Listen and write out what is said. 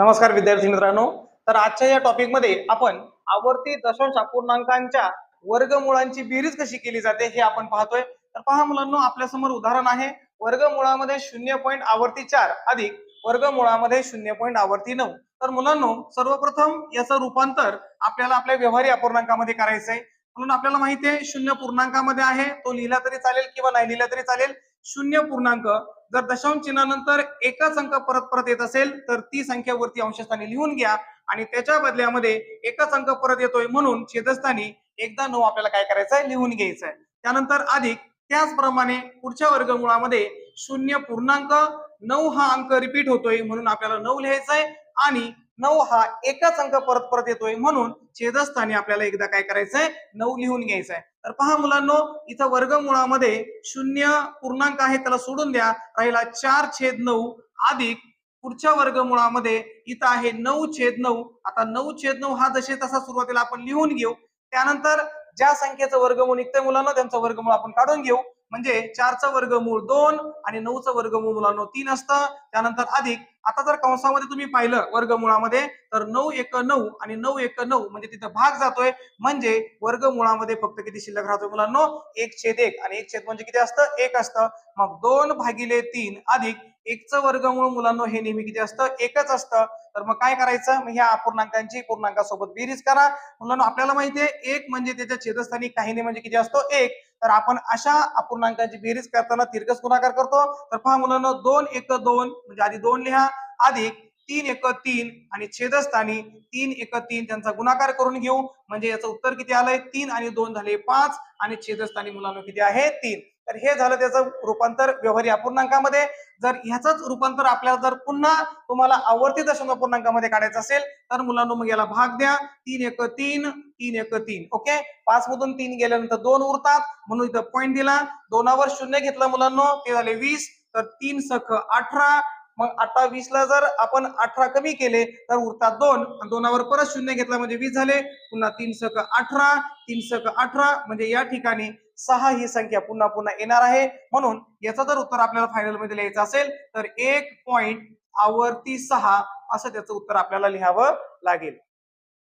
नमस्कार विद्यार्थी मित्रांनो. तर आजच्या या टॉपिकमध्ये आपण आवर्ती दशांश अपूर्णांकांच्या वर्गमुळांची बेरीज कशी केली जाते हे आपण पाहतोय. तर पहा मुलांनो आपल्यासमोर उदाहरण आहे. वर्गमुळामध्ये शून्य पॉईंट आवर्ती चार अधिक वर्गमुळामध्ये शून्य पॉईंट आवर्ती नऊ. तर मुलांनो सर्वप्रथम याचं रूपांतर आपल्याला आपल्या व्यवहारी अपूर्णांकामध्ये करायचं आहे म्हणून आपल्याला माहिती आहे शून्य पूर्णांकामध्ये आहे. तो लिहिला तरी चालेल किंवा नाही लिहिला तरी चालेल. शून्य पूर्णांक जर दशांश चिन्हानंतर एकच अंक परत परत येत असेल तर ती संख्या वरती अंशस्थानी लिहून घ्या आणि त्याच्या बदल्यामध्ये एकच अंक परत येतोय म्हणून छेदस्थानी एकदा नऊ आपल्याला काय करायचं आहे लिहून घ्यायचं आहे त्यानंतर अधिक त्याचप्रमाणे पुढच्या वर्गमुळामध्ये शून्य पूर्णांक नऊ हा अंक रिपीट होतोय म्हणून आपल्याला नऊ लिहायचा आहे आणि नऊ हा एकच अंक परत परत येतोय म्हणून छेदस्थानी आपल्याला एकदा काय करायचंय? नऊ लिहून घ्यायचंय. तर पहा मुलांनो इथं वर्गमुळामध्ये शून्य पूर्णांक आहे त्याला सोडून द्या. राहिला चार छेद नऊ अधिक पुढच्या वर्गमुळामध्ये इथं आहे नऊ छेद नऊ. आता नऊ छेद नऊ हा जसे तसा सुरुवातीला आपण लिहून घेऊ. त्यानंतर ज्या संख्येचं वर्गमूळ निघतंय मुलांना त्यांचं वर्गमूळ आपण काढून घेऊ. म्हणजे चारचं वर्गमूळ दोन आणि नऊचं वर्गमूळ मुलांनो तीन असतं. त्यानंतर अधिक आता जर कंसामध्ये तुम्ही पाहिलं वर्गमुळामध्ये तर नऊ एक नऊ आणि नऊ एक नऊ म्हणजे तिथं भाग जातोय. म्हणजे वर्गमुळामध्ये फक्त किती शिल्लक राहतोय मुलांनो? एक छेद एक आणि एक छेद म्हणजे किती असतं? एक असतं. मग दोन भागिले तीन अधिक एकचं वर्गमूळ मुलांनो हे नेहमी किती असतं? एकच असतं. तर मग काय करायचं? मग ह्या अपूर्णांकांची पूर्णांकासोबत बेरीज करा. मुलांनो आपल्याला माहितीये एक म्हणजे त्याच्या छेदस्थानी काही नाही म्हणजे किती असतो? एक. तर आपण अशा अपूर्णांकांची बेरीज करताना तिरकस गुणाकार करतो. तर पहा मुलांना दोन एक दोन म्हणजे आधी दोन लिहा. अधिक तीन एक तीन आणि छेदस्थानी तीन एक तीन त्यांचा गुणाकार करून घेऊ. म्हणजे याचं उत्तर किती आलंय? तीन आणि दोन झाले पाच आणि छेदस्थानी मुलांना किती आहे? तीन. तर हे झालं त्याचं रूपांतर व्यवहारी. अपूर्णांकामध्ये जर ह्याच रूपांतर आपल्याला जर पुन्हा तुम्हाला आवर्ती दशांश पूर्णांकामध्ये काढायचं असेल तर मुलांना मग याला भाग द्या. तीन एक तीन तीन एक तीन. ओके? पाच मधून तीन गेल्यानंतर दोन उरतात. म्हणून इथं पॉईंट दिला. दोनावर शून्य घेतलं मुलांना ते झाले वीस. तर तीन सख अठरा. मग आता वीस ला जर आपण अठरा कमी केले तर उरतात दोन. दोनावर परत शून्य घेतला म्हणजे वीस झाले. पुन्हा तीन सक अठरा. तीन सक अठरा. म्हणजे या ठिकाणी सहा ही संख्या पुन्हा पुन्हा येणार आहे. म्हणून याचं जर उत्तर आपल्याला फायनलमध्ये लिहायचं असेल तर एक पॉइंट आवर्ती सहा असं त्याचं उत्तर आपल्याला लिहावं लागेल.